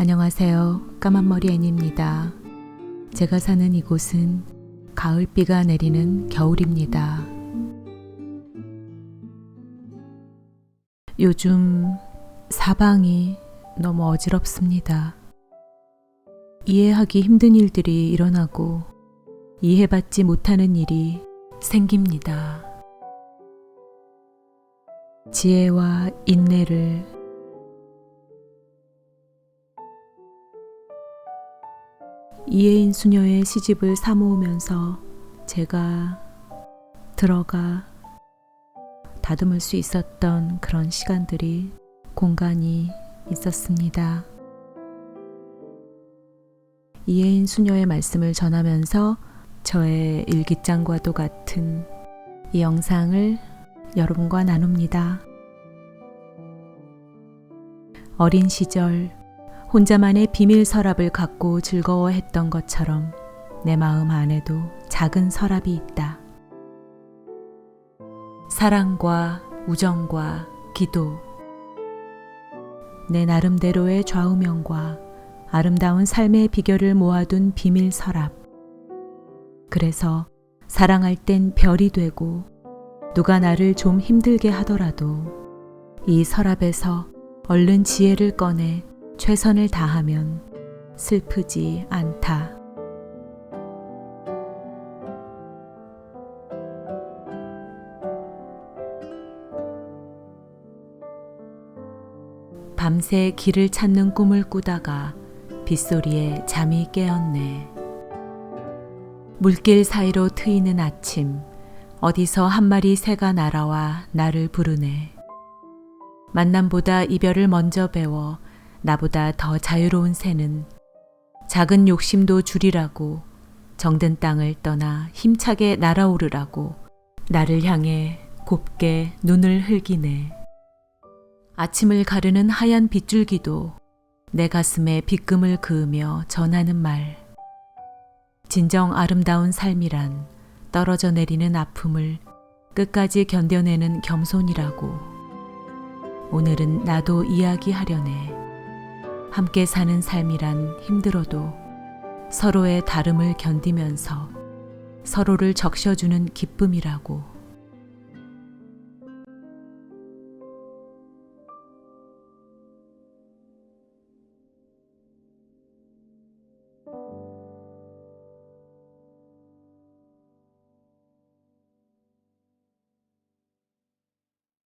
안녕하세요. 까만머리 애니입니다. 제가 사는 이곳은 가을비가 내리는 겨울입니다. 요즘 사방이 너무 어지럽습니다. 이해하기 힘든 일들이 일어나고 이해받지 못하는 일이 생깁니다. 지혜와 인내를 이혜인 수녀의 시집을 사모으면서 제가 들어가 다듬을 수 있었던 그런 시간들이 공간이 있었습니다. 이혜인 수녀의 말씀을 전하면서 저의 일기장과도 같은 이 영상을 여러분과 나눕니다. 어린 시절 혼자만의 비밀 서랍을 갖고 즐거워했던 것처럼 내 마음 안에도 작은 서랍이 있다. 사랑과 우정과 기도, 내 나름대로의 좌우명과 아름다운 삶의 비결을 모아둔 비밀 서랍. 그래서 사랑할 땐 별이 되고 누가 나를 좀 힘들게 하더라도 이 서랍에서 얼른 지혜를 꺼내 최선을 다하면 슬프지 않다. 밤새 길을 찾는 꿈을 꾸다가 빗소리에 잠이 깨었네. 물길 사이로 트이는 아침, 어디서 한 마리 새가 날아와 나를 부르네. 만남보다 이별을 먼저 배워 나보다 더 자유로운 새는 작은 욕심도 줄이라고 정든 땅을 떠나 힘차게 날아오르라고 나를 향해 곱게 눈을 흘기네. 아침을 가르는 하얀 빗줄기도 내 가슴에 빗금을 그으며 전하는 말. 진정 아름다운 삶이란 떨어져 내리는 아픔을 끝까지 견뎌내는 겸손이라고. 오늘은 나도 이야기하려네. 함께 사는 삶이란 힘들어도 서로의 다름을 견디면서 서로를 적셔주는 기쁨이라고.